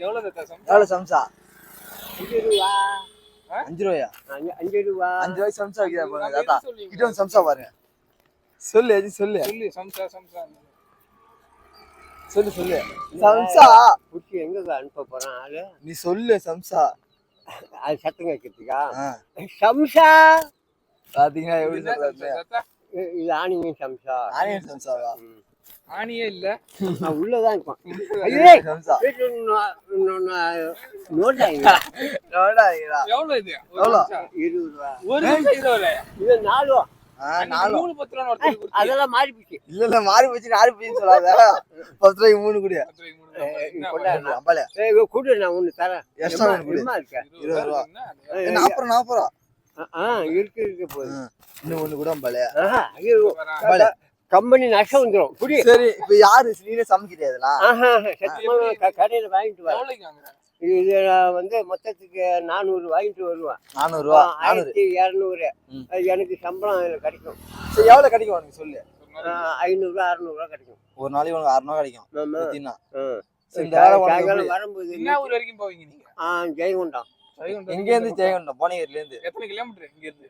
சம்சா? சம்சா? அஞ்சு ரூபா. அஞ்சு ரூபாயா? அஞ்சு- அஞ்சு ரூபா. அஞ்சு ரூபாய்க்கு சம்சா வைக்கிறா பாருங்க தாத்தா? கிட்ட வந்து சம்சா பாருங்க சொல்லு சொல்லு? சொல்லு சம்சா சம்சா. சொல்லு சொல்லு. சம்சா. குச்சி எங்க அனுப்ப போறான்? ஆளு. நீ சொல்லு சம்சா. அது சத்தம் வைக்கிறதுக்கா சம்சா. பாத்தீங்களா எப்படி சொல்றாரு இது ஆணிங்க சம்சா. ஆனியன் சம்சாவா. ஆணியே இல்ல. நான் உள்ளதான் இருப்பான் எவ்வளவு இது. எவ்வளவு? சம்சா. இருபது ரூபா. ஒரு இருபது இது நாலு. அதெல்லாம் மாறி போச்சு. இல்ல இல்ல மாறி போச்சு நாலு போயின்னு சொல்லாத. பத்து ரூபாய்க்கு மூணு கொடு. நான் ஒண்ணு தரேன். இருபது ரூபா. நாற்பது ரூபா நாற்பது ரூபா. இருக்கு இருக்கு போகுது. இன்னும் ஒண்ணு கூட அம்பாலே கம்பெனி நஷ்டம் வந்துடும் குடி சரி இப்ப யாரு நீனே க- கடையில வாங்கிட்டு வாங்குற? இது நான் வந்து மொத்தத்துக்கு நானூறு வாங்கிட்டு வருவேன் நானூறு. ஆயிரத்தி இரநூறு. எனக்கு சம்பளம் அதுல கிடைக்கும். சரி எவ்வளவு கிடைக்கும் உனக்கு? சொல்லு. ஐநூறுரூவா அறுநூறுவா கிடைக்கும். ஒரு நாளைக்கு உனக்கு அறுநூறு கிடைக்கும்? வரும்போது என்ன ஊர் வரைக்கும் போவீங்க நீங்க? ஆ ஜெயங்கொண்டம். வைகுண்டம் எங்க இருந்து ஜெயங்கொண்டம் போனகிரில இருந்து எத்தனை கிலோமீட்டர் இங்க இருந்து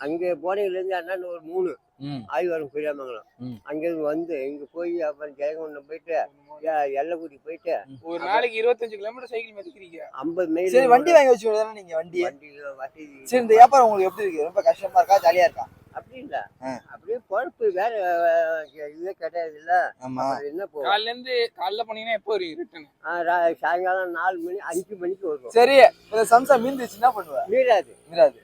அங்கே போனதுலேருந்து அண்ணன் ஒரு மூணு ம். ஆய்வாரம் பெரியாமங்கலம் ம். அங்கேருந்து வந்து இங்கே போய் அப்புறம் ஜெயங்கொண்டம் போயிட்டு எல்லக்குடி போயிட்டு ஒரு நாளைக்கு இருபத்தஞ்சு கிலோமீட்டர் சைக்கிள் மிதிக்கிறீங்க ஐம்பது மைல் சரி வண்டி வாங்கி வச்சு நீங்க வண்டி வண்டியில் வசதி சரி இந்த வியாபாரம் உங்களுக்கு எப்படி இருக்கு? ரொம்ப கஷ்டமா இருக்கா? ஜாலியா இருக்கா? அப்படி இல்லை ஆ. அப்படியே பொழப்பு வேற இதுவே கிடையாது இல்லை ஆமா என்ன காலைல இருந்து காலைல போனீங்கன்னா எப்போ வருவீங்க ரிட்டர்ன் ஆ, ரா- சாயங்காலம் நாலு மணி அஞ்சு மணிக்கு வருவோம். சரி இந்த சம்சா மீந்துச்சு என்ன பண்ணுவ? மீறாது. மீறாது.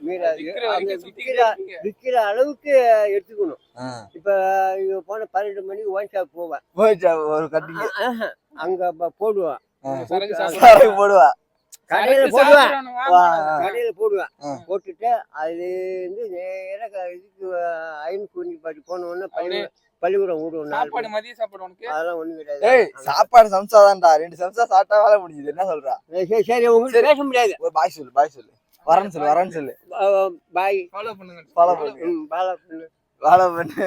இருப்பீங்க. விற்கிற அளவுக்கு எடுத்துக்கணும். இப்போ இங்க போன பன்னெண்டு மணிக்கு ஒயின் ஷாப் போவேன் போயிடுச்சா ஒரு கட்டிங்க. அங்க ப- போடுவேன் கடையில போடுவேன். கடையில போடுவேன். போட்டுட்டு அதுல இருந்து நேரா க- இதுக்கு ஐன் குஞ்சு பாட்டி போன உடனே பள்ளி அப்படியே பள்ளிக்கூடம் விடுவோம் நாலு சாப்பாடு. மதிய சாப்பாடு உனக்கு? அதெல்லாம் ஒண்ணும் ஏய் கிடையாது சாப்பாடு சம்சா தான்டா. ரெண்டு சம்சா சாப்பிட்டா வேலை முடியுது என்ன சொல்றா? சரி சரி உங்களுக்கு பேச முடியாது. ஒரு பாய் சொல்லு பாய் சொல்லு. வரேன்னு சொல்லு வரேன்னு சொல்லு. பாய். ஃபாலோ பண்ணுங்க. Follow பண்ணு. பாலா பண்ணு. வேலை பண்ணு.